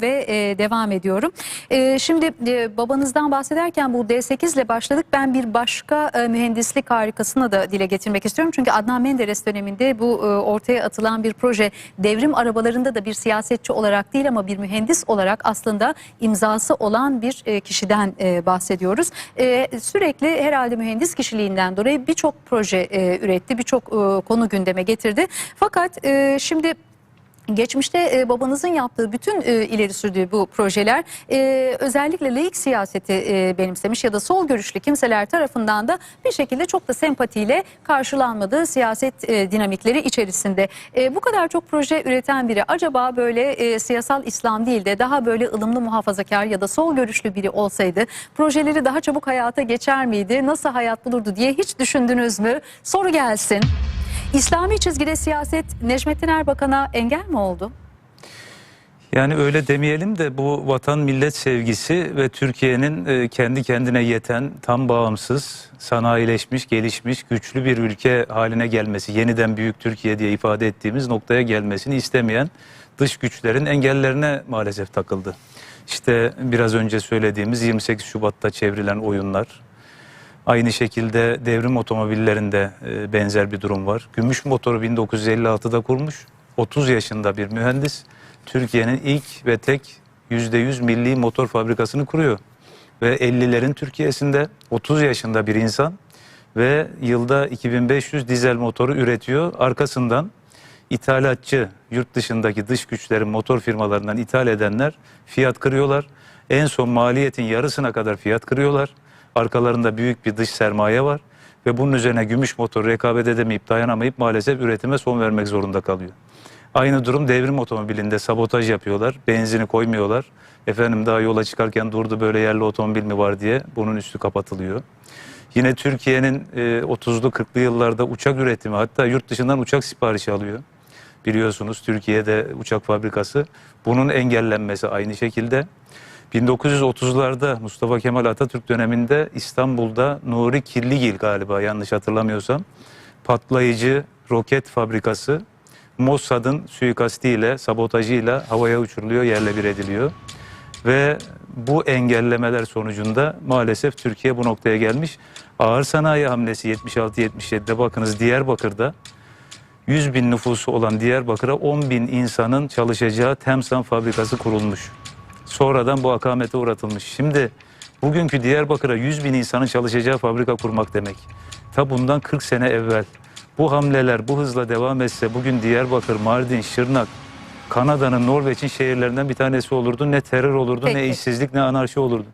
ve e, devam ediyorum. E, şimdi e, babanızdan bahsederken bu D8 ile başladık. Ben bir başka e, mühendislik harikasını da dile getirmek istiyorum. Çünkü Adnan Menderes döneminde bu e, ortaya atılan bir proje devrim arabalarında da bir siyasetçi olarak değil ama bir mühendis olarak aslında imzası olan bir e, kişiden e, bahsediyoruz. E, sürekli herhalde mühendis kişiliğinden dolayı birçok proje e, üretti, birçok e, konu gündeme getirdi. Fakat e, şimdi Geçmişte e, babanızın yaptığı bütün e, ileri sürdüğü bu projeler e, özellikle laik siyaseti e, benimsemiş ya da sol görüşlü kimseler tarafından da bir şekilde çok da sempatiyle karşılanmadığı siyaset e, dinamikleri içerisinde. E, bu kadar çok proje üreten biri acaba böyle e, siyasal İslam değil de daha böyle ılımlı muhafazakar ya da sol görüşlü biri olsaydı projeleri daha çabuk hayata geçer miydi? Nasıl hayat bulurdu diye hiç düşündünüz mü? Soru gelsin. İslami çizgide siyaset Necmettin Erbakan'a engel mi oldu? Yani öyle demeyelim de bu vatan millet sevgisi ve Türkiye'nin e, kendi kendine yeten, tam bağımsız, sanayileşmiş, gelişmiş, güçlü bir ülke haline gelmesi, yeniden büyük Türkiye diye ifade ettiğimiz noktaya gelmesini istemeyen dış güçlerin engellerine maalesef takıldı. İşte biraz önce söylediğimiz 28 Şubat'ta çevrilen oyunlar, Aynı şekilde devrim otomobillerinde e, benzer bir durum var. Gümüş motoru 1956'da kurmuş. 30 yaşında bir mühendis Türkiye'nin ilk ve tek %100 milli motor fabrikasını kuruyor. Ve 50'lerin Türkiye'sinde 30 yaşında bir insan ve yılda 2500 dizel motoru üretiyor. Arkasından ithalatçı, yurt dışındaki dış güçlerin motor firmalarından ithal edenler fiyat kırıyorlar. En son maliyetin yarısına kadar fiyat kırıyorlar. Arkalarında büyük bir dış sermaye var ve bunun üzerine gümüş motor rekabet edemeyip dayanamayıp maalesef üretime son vermek zorunda kalıyor. Aynı durum devrim otomobilinde sabotaj yapıyorlar. Benzini koymuyorlar. Efendim daha yola çıkarken durdu böyle yerli otomobil mi var diye bunun üstü kapatılıyor. Yine Türkiye'nin e, 30'lu 40'lı yıllarda uçak üretimi hatta yurt dışından uçak siparişi alıyor. Biliyorsunuz Türkiye'de uçak fabrikası. Bunun engellenmesi aynı şekilde. 1930'larda Mustafa Kemal Atatürk döneminde İstanbul'da Nuri Kirligil galiba yanlış hatırlamıyorsam patlayıcı roket fabrikası Mossad'ın suikastiyle, sabotajıyla havaya uçuruluyor, yerle bir ediliyor. Ve bu engellemeler sonucunda maalesef Türkiye bu noktaya gelmiş. Ağır sanayi hamlesi 76-77'de bakınız Diyarbakır'da 100 bin nüfusu olan Diyarbakır'a 10 bin insanın çalışacağı Temsan fabrikası kurulmuş. Sonradan bu akamete uğratılmış. Şimdi bugünkü Diyarbakır'a 100 bin insanın çalışacağı fabrika kurmak demek. Ta bundan 40 sene evvel. Bu hamleler bu hızla devam etse bugün Diyarbakır, Mardin, Şırnak, Kanada'nın, Norveç'in şehirlerinden bir tanesi olurdu. Ne terör olurdu, ne Peki. işsizlik, ne anarşi olurdu.